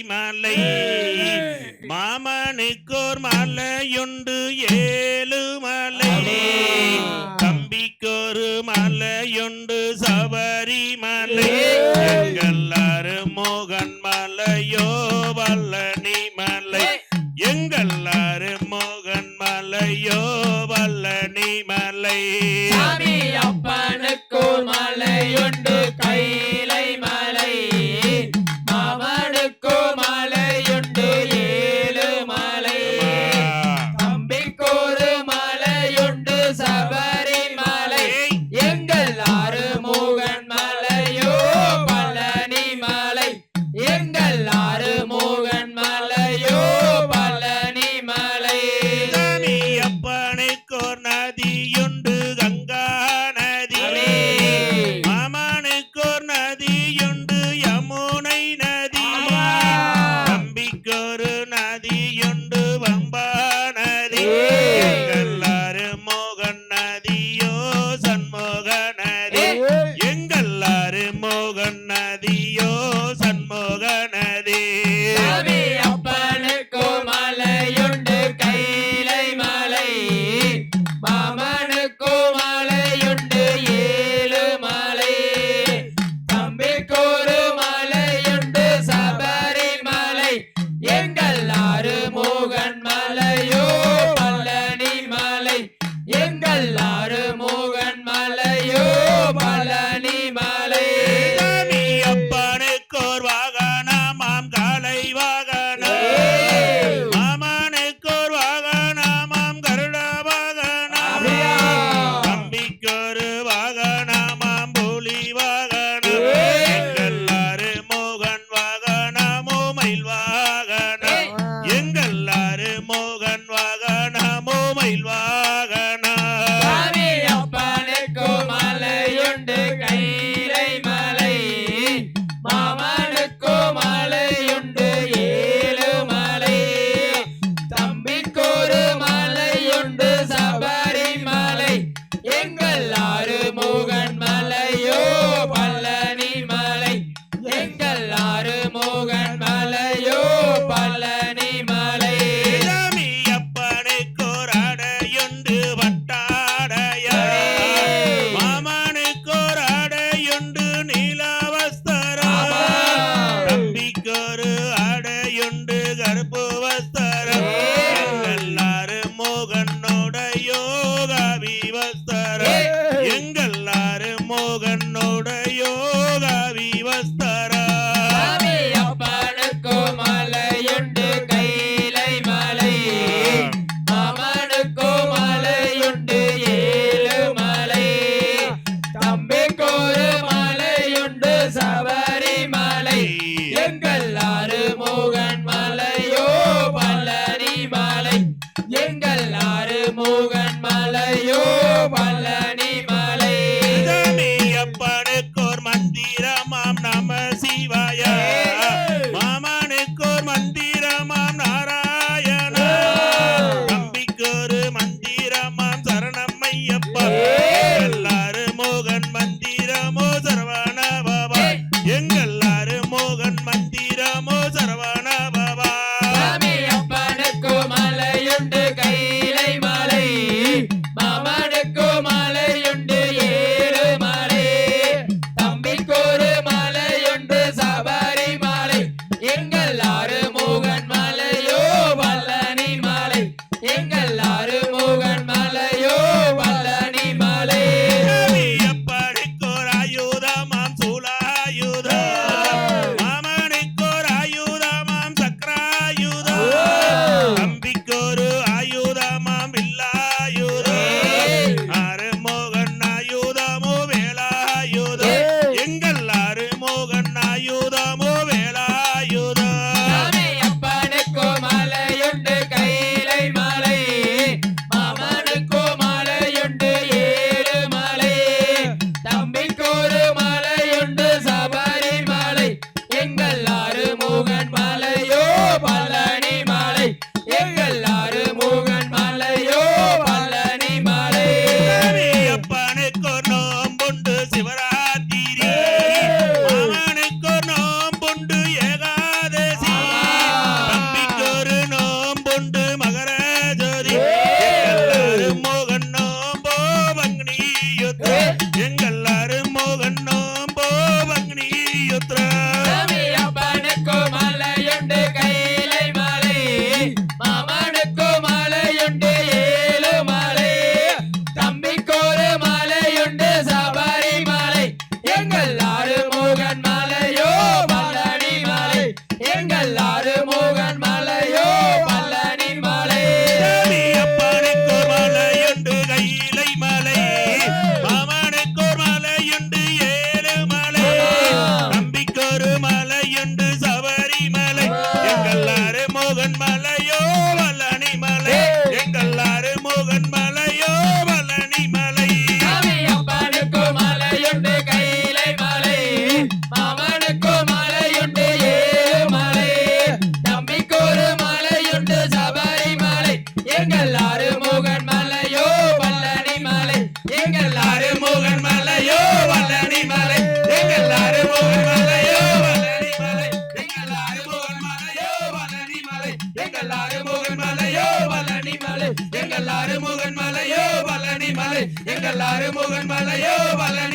மலை. மாமனுக்கோர் மலையுண்டு ஏழு மலை. தம்பிக்கோரு மலையுண்டு சபரிமலை எங்கள்ளாரு மோகன் மலையோ வல்லனி மலை. எங்கள்ளாரு மோகன் மலையோ வல்லனி மலை. மோகன் எல்லாரும் முகன் மலையோ பலன்